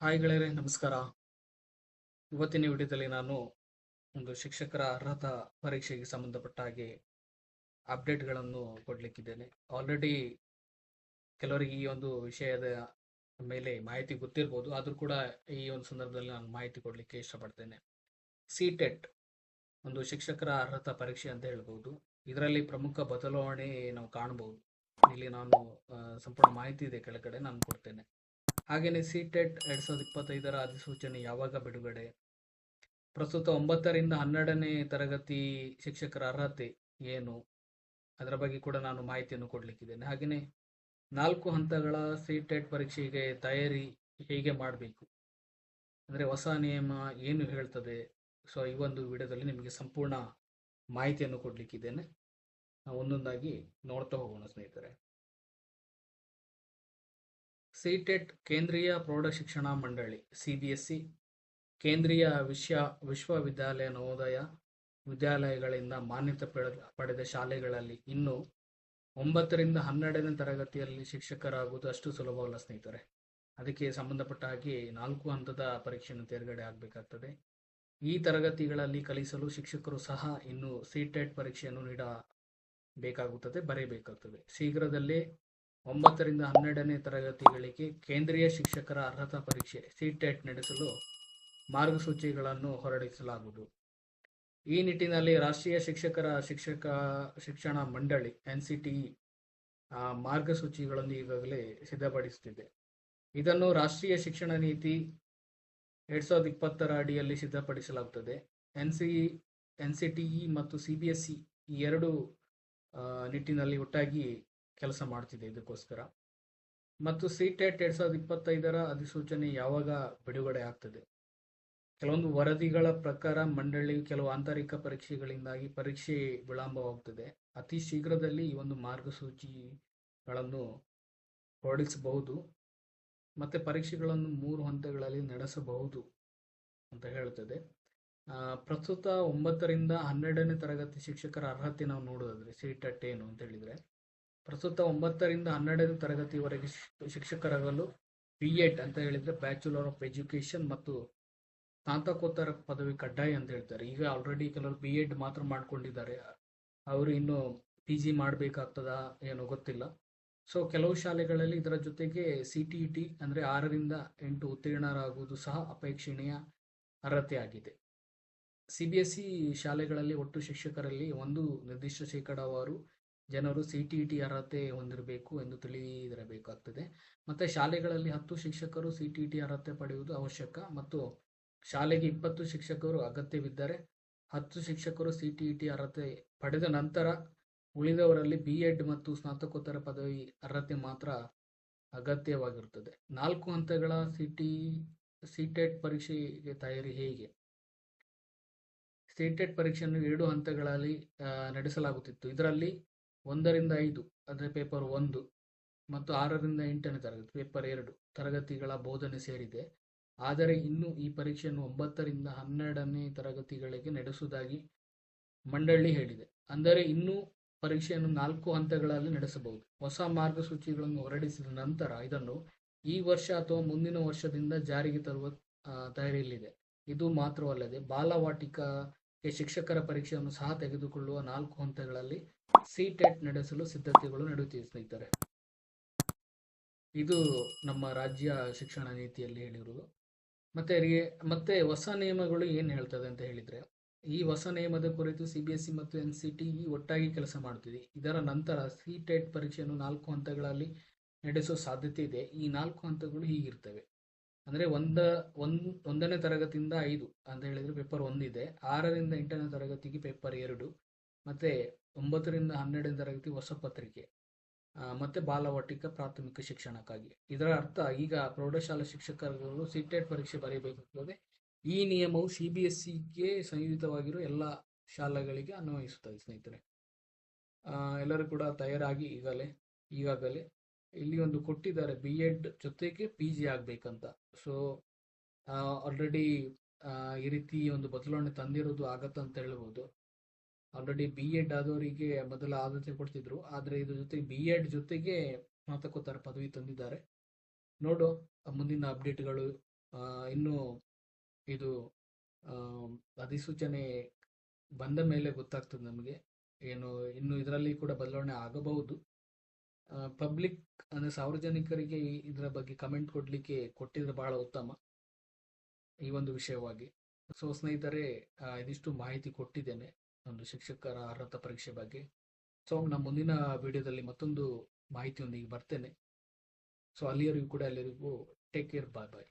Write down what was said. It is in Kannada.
ಹಾಯ್ ಗೆಳೆಯರೆ, ನಮಸ್ಕಾರ. ಇವತ್ತಿನ ವಿಡಿಯೋದಲ್ಲಿ ನಾನು ಒಂದು ಶಿಕ್ಷಕರ ಅರ್ಹತಾ ಪರೀಕ್ಷೆಗೆ ಸಂಬಂಧಪಟ್ಟ ಹಾಗೆ ಅಪ್ಡೇಟ್ಗಳನ್ನು ಕೊಡಲಿಕ್ಕಿದ್ದೇನೆ. ಆಲ್ರೆಡಿ ಕೆಲವರಿಗೆ ಈ ಒಂದು ವಿಷಯದ ಮೇಲೆ ಮಾಹಿತಿ ಗೊತ್ತಿರ್ಬೋದು. ಆದರೂ ಕೂಡ ಈ ಒಂದು ಸಂದರ್ಭದಲ್ಲಿ ನಾನು ಮಾಹಿತಿ ಕೊಡಲಿಕ್ಕೆ ಇಷ್ಟಪಡ್ತೇನೆ. ಸಿ ಟೆಟ್ ಒಂದು ಶಿಕ್ಷಕರ ಅರ್ಹತಾ ಪರೀಕ್ಷೆ ಅಂತ ಹೇಳ್ಬೋದು. ಇದರಲ್ಲಿ ಪ್ರಮುಖ ಬದಲಾವಣೆ ನಾವು ಕಾಣಬಹುದು. ಇಲ್ಲಿ ನಾನು ಸಂಪೂರ್ಣ ಮಾಹಿತಿ ಇದೆ ಕೆಳಗಡೆ ನಾನು ಕೊಡ್ತೇನೆ. ಹಾಗೆಯೇ ಸಿ ಟೆಟ್ ಎರಡ್ ಸಾವಿರದ ಇಪ್ಪತ್ತೈದರ ಅಧಿಸೂಚನೆ ಯಾವಾಗ ಬಿಡುಗಡೆ? ಪ್ರಸ್ತುತ ಒಂಬತ್ತರಿಂದ ಹನ್ನೆರಡನೇ ತರಗತಿ ಶಿಕ್ಷಕರ ಅರ್ಹತೆ ಏನು? ಅದರ ಬಗ್ಗೆ ಕೂಡ ನಾನು ಮಾಹಿತಿಯನ್ನು ಕೊಡಲಿಕ್ಕಿದ್ದೇನೆ. ಹಾಗೆಯೇ ನಾಲ್ಕು ಹಂತಗಳ ಸಿ ಟೆಟ್ ಪರೀಕ್ಷೆಗೆ ತಯಾರಿ ಹೇಗೆ ಮಾಡಬೇಕು? ಅಂದರೆ ಹೊಸ ನಿಯಮ ಏನು ಹೇಳ್ತದೆ? ಸೊ ಈ ಒಂದು ವಿಡಿಯೋದಲ್ಲಿ ನಿಮಗೆ ಸಂಪೂರ್ಣ ಮಾಹಿತಿಯನ್ನು ಕೊಡಲಿಕ್ಕಿದ್ದೇನೆ. ನಾವು ಒಂದೊಂದಾಗಿ ನೋಡ್ತಾ ಹೋಗೋಣ ಸ್ನೇಹಿತರೆ. ಸಿಟೆಟ್ ಕೇಂದ್ರೀಯ ಪ್ರೌಢಶಿಕ್ಷಣ ಮಂಡಳಿ ಸಿ ಬಿ ಎಸ್ ಸಿ ಕೇಂದ್ರೀಯ ವಿಶ್ವ ವಿಶ್ವವಿದ್ಯಾಲಯ ನವೋದಯ ವಿದ್ಯಾಲಯಗಳಿಂದ ಮಾನ್ಯತೆ ಪಡೆದ ಪಡೆದ ಶಾಲೆಗಳಲ್ಲಿ ಇನ್ನು ಒಂಬತ್ತರಿಂದ ಹನ್ನೆರಡನೇ ತರಗತಿಯಲ್ಲಿ ಶಿಕ್ಷಕರಾಗುವುದು ಅಷ್ಟು ಸುಲಭವಲ್ಲ ಸ್ನೇಹಿತರೆ. ಅದಕ್ಕೆ ಸಂಬಂಧಪಟ್ಟ ಹಾಗೆ ನಾಲ್ಕು ಹಂತದ ಪರೀಕ್ಷೆಯನ್ನು ತೇರ್ಗಡೆ ಆಗಬೇಕಾಗ್ತದೆ ಈ ತರಗತಿಗಳಲ್ಲಿ ಕಲಿಸಲು ಶಿಕ್ಷಕರು ಸಹ ಇನ್ನು ಸಿಟೆಟ್ ಪರೀಕ್ಷೆಯನ್ನು ನೀಡಬೇಕಾಗುತ್ತದೆ ಬರೆಯಬೇಕಾಗ್ತದೆ ಶೀಘ್ರದಲ್ಲೇ ಒಂಬತ್ತರಿಂದ ಹನ್ನೆರಡನೇ ತರಗತಿಗಳಿಗೆ ಕೇಂದ್ರೀಯ ಶಿಕ್ಷಕರ ಅರ್ಹತಾ ಪರೀಕ್ಷೆ ಸಿಟೆಟ್ ನಡೆಸಲು ಮಾರ್ಗಸೂಚಿಗಳನ್ನು ಹೊರಡಿಸಲಾಗುವುದು. ಈ ನಿಟ್ಟಿನಲ್ಲಿ ರಾಷ್ಟ್ರೀಯ ಶಿಕ್ಷಕರ ಶಿಕ್ಷಕ, ಶಿಕ್ಷಣ ಮಂಡಳಿ ಎನ್ ಸಿ ಟಿ ಮಾರ್ಗಸೂಚಿಗಳನ್ನು ಈಗಾಗಲೇ ಸಿದ್ಧಪಡಿಸುತ್ತಿದೆ. ಇದನ್ನು ರಾಷ್ಟ್ರೀಯ ಶಿಕ್ಷಣ ನೀತಿ ಎರಡ್ ಸಾವಿರದ ಇಪ್ಪತ್ತರ ಅಡಿಯಲ್ಲಿ ಸಿದ್ಧಪಡಿಸಲಾಗುತ್ತದೆ. N C N C T E ಮತ್ತು ಸಿ ಬಿ ಎಸ್ ಇ ಈ ಎರಡು ನಿಟ್ಟಿನಲ್ಲಿ ಒಟ್ಟಾಗಿ ಕೆಲಸ ಮಾಡ್ತಿದೆ ಇದಕ್ಕೋಸ್ಕರ. ಮತ್ತು ಸಿ ಟೆಟ್ ಎರಡ್ ಸಾವಿರದ ಇಪ್ಪತ್ತೈದರ ಅಧಿಸೂಚನೆ ಯಾವಾಗ ಬಿಡುಗಡೆ ಆಗ್ತದೆ? ಕೆಲವೊಂದು ವರದಿಗಳ ಪ್ರಕಾರ ಮಂಡಳಿ ಕೆಲವು ಆಂತರಿಕ ಪರೀಕ್ಷೆಗಳಿಂದಾಗಿ ಪರೀಕ್ಷೆ ವಿಳಂಬವಾಗ್ತದೆ. ಅತಿ ಶೀಘ್ರದಲ್ಲಿ ಈ ಒಂದು ಮಾರ್ಗಸೂಚಿಗಳನ್ನು ಹೊರಡಿಸಬಹುದು. ಮತ್ತೆ ಪರೀಕ್ಷೆಗಳನ್ನು ಮೂರು ಹಂತಗಳಲ್ಲಿ ನಡೆಸಬಹುದು ಅಂತ ಹೇಳ್ತದೆ ಪ್ರಸ್ತುತ ಒಂಬತ್ತರಿಂದ ಹನ್ನೆರಡನೇ ತರಗತಿ ಶಿಕ್ಷಕರ ಅರ್ಹತೆ ನಾವು ನೋಡೋದಾದ್ರೆ ಸಿ ಟೆಟ್ ಏನು ಅಂತ ಹೇಳಿದ್ರೆ. ಪ್ರಸ್ತುತ ಒಂಬತ್ತರಿಂದ ಹನ್ನೆರಡನೇ ತರಗತಿವರೆಗೆ ಶಿಕ್ಷ- ಶಿಕ್ಷಕರಾಗಲು ಬಿ ಎಡ್ ಅಂತ ಹೇಳಿದ್ರೆ ಬ್ಯಾಚುಲರ್ ಆಫ್ ಎಜುಕೇಶನ್ ಮತ್ತು ಸ್ನಾತಕೋತ್ತರ ಪದವಿ ಕಡ್ಡಾಯ ಅಂತ ಹೇಳ್ತಾರೆ. ಈಗ ಆಲ್ರೆಡಿ ಕೆಲವರು ಬಿ ಎಡ್ ಮಾತ್ರ ಮಾಡ್ಕೊಂಡಿದ್ದಾರೆ. ಅವರು ಇನ್ನು ಪಿ ಜಿ ಮಾಡಬೇಕಾಗ್ತದಾ ಏನೋ ಗೊತ್ತಿಲ್ಲ. ಸೊ ಕೆಲವು ಶಾಲೆಗಳಲ್ಲಿ ಇದರ ಜೊತೆಗೆ ಸಿ ಟಿ ಇ ಟಿ ಅಂದರೆ ಆರರಿಂದ ಎಂಟು ಉತ್ತೀರ್ಣರಾಗುವುದು ಸಹ ಅಪೇಕ್ಷಣೀಯ ಅರ್ಹತೆ ಆಗಿದೆ. ಸಿ ಬಿ ಎಸ್ ಇ ಶಾಲೆಗಳಲ್ಲಿ ಒಟ್ಟು ಶಿಕ್ಷಕರಲ್ಲಿ ಒಂದು ನಿರ್ದಿಷ್ಟ ಶೇಕಡಾವಾರು ಜನರು ಸಿ ಟಿ ಇ ಟಿ ಅರ್ಹತೆ ಹೊಂದಿರಬೇಕು ಎಂದು ತಿಳಿದಿರಬೇಕಾಗ್ತದೆ. ಮತ್ತು ಶಾಲೆಗಳಲ್ಲಿ ಹತ್ತು ಶಿಕ್ಷಕರು ಸಿ ಟಿ ಇ ಟಿ ಅರ್ಹತೆ ಪಡೆಯುವುದು ಅವಶ್ಯಕ ಮತ್ತು ಶಾಲೆಗೆ ಇಪ್ಪತ್ತು ಶಿಕ್ಷಕರು ಅಗತ್ಯವಿದ್ದರೆ ಹತ್ತು ಶಿಕ್ಷಕರು ಸಿ ಟಿ ಇ ಟಿ ಅರ್ಹತೆ ಪಡೆದ ನಂತರ ಉಳಿದವರಲ್ಲಿ ಬಿ ಎಡ್ ಮತ್ತು ಸ್ನಾತಕೋತ್ತರ ಪದವಿ ಅರ್ಹತೆ ಮಾತ್ರ ಅಗತ್ಯವಾಗಿರುತ್ತದೆ. ನಾಲ್ಕು ಹಂತಗಳ ಸಿ ಟಿ ಸಿ ಟೆಟ್ ಪರೀಕ್ಷೆಗೆ ತಯಾರಿ ಹೇಗೆ? ಸಿ ಟೆಟ್ ಪರೀಕ್ಷೆಯನ್ನು ಎರಡು ಹಂತಗಳಲ್ಲಿ ನಡೆಸಲಾಗುತ್ತಿತ್ತು. ಇದರಲ್ಲಿ ಒಂದರಿಂದ ಐದು, ಅಂದರೆ ಪೇಪರ್ ಒಂದು ಮತ್ತು ಆರರಿಂದ ಎಂಟನೇ ತರಗತಿ ಪೇಪರ್ ಎರಡು ತರಗತಿಗಳ ಬೋಧನೆ ಸೇರಿದೆ. ಆದರೆ ಇನ್ನು ಈ ಪರೀಕ್ಷೆಯನ್ನು ಒಂಬತ್ತರಿಂದ ಹನ್ನೆರಡನೇ ತರಗತಿಗಳಿಗೆ ನಡೆಸುವುದಾಗಿ ಮಂಡಳಿ ಹೇಳಿದೆ. ಅಂದರೆ ಇನ್ನೂ ಪರೀಕ್ಷೆಯನ್ನು ನಾಲ್ಕು ಹಂತಗಳಲ್ಲಿ ನಡೆಸಬಹುದು. ಹೊಸ ಮಾರ್ಗಸೂಚಿಗಳನ್ನು ಹೊರಡಿಸಿದ ನಂತರ ಇದನ್ನು ಈ ವರ್ಷ ಅಥವಾ ಮುಂದಿನ ವರ್ಷದಿಂದ ಜಾರಿಗೆ ತರುವ ತಯಾರಿಯಲ್ಲಿದೆ. ಇದು ಮಾತ್ರವಲ್ಲದೆ ಬಾಲವಾಟಿಕಕ್ಕೆ ಶಿಕ್ಷಕರ ಪರೀಕ್ಷೆಯನ್ನು ಸಹ ತೆಗೆದುಕೊಳ್ಳುವ ನಾಲ್ಕು ಹಂತಗಳಲ್ಲಿ ಸಿ ಟೆಟ್ ನಡೆಸಲು ಸಿದ್ಧತೆಗಳು ನಡೆಯುತ್ತಿವೆ, ಸ್ನೇಹಿತರೆ. ಇದು ನಮ್ಮ ರಾಜ್ಯ ಶಿಕ್ಷಣ ನೀತಿಯಲ್ಲಿ ಹೇಳಿರುವುದು. ಮತ್ತೆ ಮತ್ತೆ ಹೊಸ ನಿಯಮಗಳು ಏನು ಹೇಳ್ತದೆ ಅಂತ ಹೇಳಿದ್ರೆ, ಈ ಹೊಸ ನಿಯಮದ ಕುರಿತು ಸಿ ಬಿ ಎಸ್ ಸಿ ಮತ್ತು ಎನ್ ಸಿ ಟಿ ಒಟ್ಟಾಗಿ ಕೆಲಸ ಮಾಡುತ್ತಿದೆ. ಇದರ ನಂತರ ಸಿ ಟೆಟ್ ಪರೀಕ್ಷೆಯನ್ನು ನಾಲ್ಕು ಹಂತಗಳಲ್ಲಿ ನಡೆಸೋ ಸಾಧ್ಯತೆ ಇದೆ. ಈ ನಾಲ್ಕು ಹಂತಗಳು ಹೀಗಿರ್ತವೆ. ಅಂದರೆ ಒಂದ, ಒಂದು, ಒಂದನೇ ತರಗತಿಯಿಂದ ಐದು ಅಂತ ಹೇಳಿದ್ರೆ ಪೇಪರ್ ಒಂದಿದೆ. ಆರರಿಂದ ಎಂಟನೇ ತರಗತಿಗೆ ಪೇಪರ್ ಎರಡು, ಮತ್ತೆ ಒಂಬತ್ತರಿಂದ ಹನ್ನೆರಡನೇ ತರಗತಿ ಹೊಸ ಪತ್ರಿಕೆ ಮತ್ತು ಬಾಲವಾಟಿಕ ಪ್ರಾಥಮಿಕ ಶಿಕ್ಷಣಕ್ಕಾಗಿ. ಇದರ ಅರ್ಥ ಈಗ ಪ್ರೌಢಶಾಲಾ ಶಿಕ್ಷಕರುಗಳು ಸಿಟೆಟ್ ಪರೀಕ್ಷೆ ಬರೆಯಬೇಕಾಗುತ್ತದೆ ಈ ನಿಯಮವು ಸಿ ಬಿ ಎಸ್ ಸಿಗೆ ಸಂಯೋಜಿತವಾಗಿರುವ ಎಲ್ಲ ಶಾಲೆಗಳಿಗೆ ಅನ್ವಯಿಸುತ್ತದೆ ಸ್ನೇಹಿತರೆ. ಎಲ್ಲರೂ ಕೂಡ ತಯಾರಾಗಿ ಈಗಲೇ, ಈಗಾಗಲೇ ಇಲ್ಲಿ ಒಂದು ಕೊಟ್ಟಿದ್ದಾರೆ ಬಿ ಎಡ್ ಜೊತೆಗೆ ಪಿ ಜಿ ಆಗಬೇಕಂತ. ಸೊ ಆಲ್ರೆಡಿ ಈ ರೀತಿ ಒಂದು ಬದಲಾವಣೆ ತಂದಿರೋದು ಆಗತ್ತೆ ಅಂತ ಹೇಳ್ಬೋದು. ಆಲ್ರೆಡಿ ಬಿ ಎಡ್ ಆದವರಿಗೆ ಮೊದಲ ಆದ್ಯತೆ ಕೊಡ್ತಿದ್ರು. ಆದರೆ ಇದ್ರ ಜೊತೆಗೆ ಬಿ ಎಡ್ ಜೊತೆಗೆ ಸ್ನಾತಕೋತ್ತರ ಪದವಿ ತಂದಿದ್ದಾರೆ. ನೋಡು ಮುಂದಿನ ಅಪ್ಡೇಟ್ಗಳು ಇನ್ನು ಇದು ಅಧಿಸೂಚನೆ ಬಂದ ಮೇಲೆ ಗೊತ್ತಾಗ್ತದೆ ನಮಗೆ. ಏನು, ಇನ್ನು ಇದರಲ್ಲಿ ಕೂಡ ಬದಲಾವಣೆ ಆಗಬಹುದು. ಪಬ್ಲಿಕ್ ಅಂದ್ರೆ ಸಾರ್ವಜನಿಕರಿಗೆ ಇದರ ಬಗ್ಗೆ ಕಮೆಂಟ್ ಕೊಡಲಿಕ್ಕೆ ಕೊಟ್ಟಿದ್ರೆ ಬಹಳ ಉತ್ತಮ ಈ ಒಂದು ವಿಷಯವಾಗಿ. ಸೊ ಸ್ನೇಹಿತರೆ ಇದಿಷ್ಟು ಮಾಹಿತಿ ಕೊಟ್ಟಿದ್ದೇನೆ ಒಂದು ಶಿಕ್ಷಕರ ಅರ್ಹತಾ ಪರೀಕ್ಷೆ ಬಗ್ಗೆ. ಸೊ ನಮ್ಮ ಮುಂದಿನ ವಿಡಿಯೋದಲ್ಲಿ ಮತ್ತೊಂದು ಮಾಹಿತಿಯೊಂದಿಗೆ ಬರ್ತೇನೆ. ಸೊ ಅಲ್ಲಿಯವರಿಗೂ ಕೂಡ ಎಲ್ಲರಿಗೂ ಟೇಕ್ ಕೇರ್ ಬಾಯ್ ಬಾಯ್